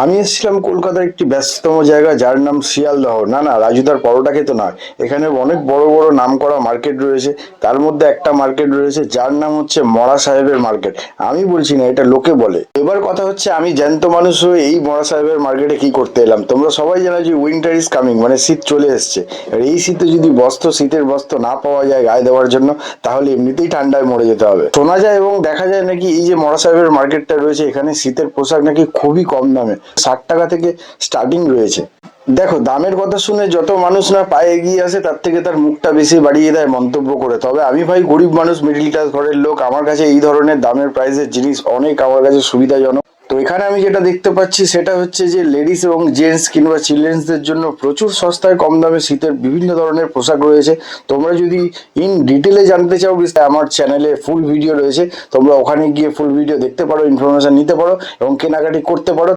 আমি এসেছিলাম কলকাতার একটি ব্যস্ততম জায়গা, যার নাম শিয়ালদহ। না না, রাজুদার পরোটা খেতে নয়। এখানে অনেক বড় বড় নামকরা মার্কেট রয়েছে। তার মধ্যে একটা মার্কেট রয়েছে, যার নাম হচ্ছে মরা সাহেবের মার্কেট। আমি বলছি না, এটা লোকে বলে। এবার কথা হচ্ছে, আমি জ্যান্ত মানুষ হয়ে এই মরা সাহেবের মার্কেটে কি করতে এলাম? তোমরা সবাই জানো যে উইন্টার ইজ কামিং মানে শীত চলে এসছে। আর এই শীতে যদি বস্ত্র, শীতের বস্ত্র না পাওয়া যায় গায়ে দেওয়ার জন্য, তাহলে এমনিতেই ঠান্ডায় মরে যেতে হবে। শোনা যায় এবং দেখা যায় নাকি এই যে মরা সাহেবের মার্কেটটা রয়েছে, এখানে শীতের পোশাক নাকি খুবই কম দামে। ষাট টাকা থেকে স্টার্টিং রয়েছে। দেখো, দামের কথা শুনে যত মানুষ না পায়ে এগিয়ে আসে, তার থেকে তার মুখটা বেশি বাড়িয়ে দেয় মন্তব্য করে। তবে আমি ভাই গরিব মানুষ মিডিল ক্লাস ঘরের লোক, আমার কাছে এই ধরনের দামের প্রাইসের জিনিস অনেক আমার কাছে সুবিধাজনক। তো এখানে আমি যেটা দেখতে পাচ্ছি, সেটা হচ্ছে যে লেডিস এবং জেন্টস কিংবা চিলড্রেন্সদের জন্য প্রচুর সস্তায় কম দামে শীতের বিভিন্ন ধরনের পোশাক রয়েছে। তোমরা যদি ইন ডিটেলে জানতে চাও আমার চ্যানেলে ফুল ভিডিও রয়েছে। তোমরা ওখানে গিয়ে ফুল ভিডিও দেখতে পারো ইনফরমেশন নিতে পারো এবং কেনাকাটি করতে পারো।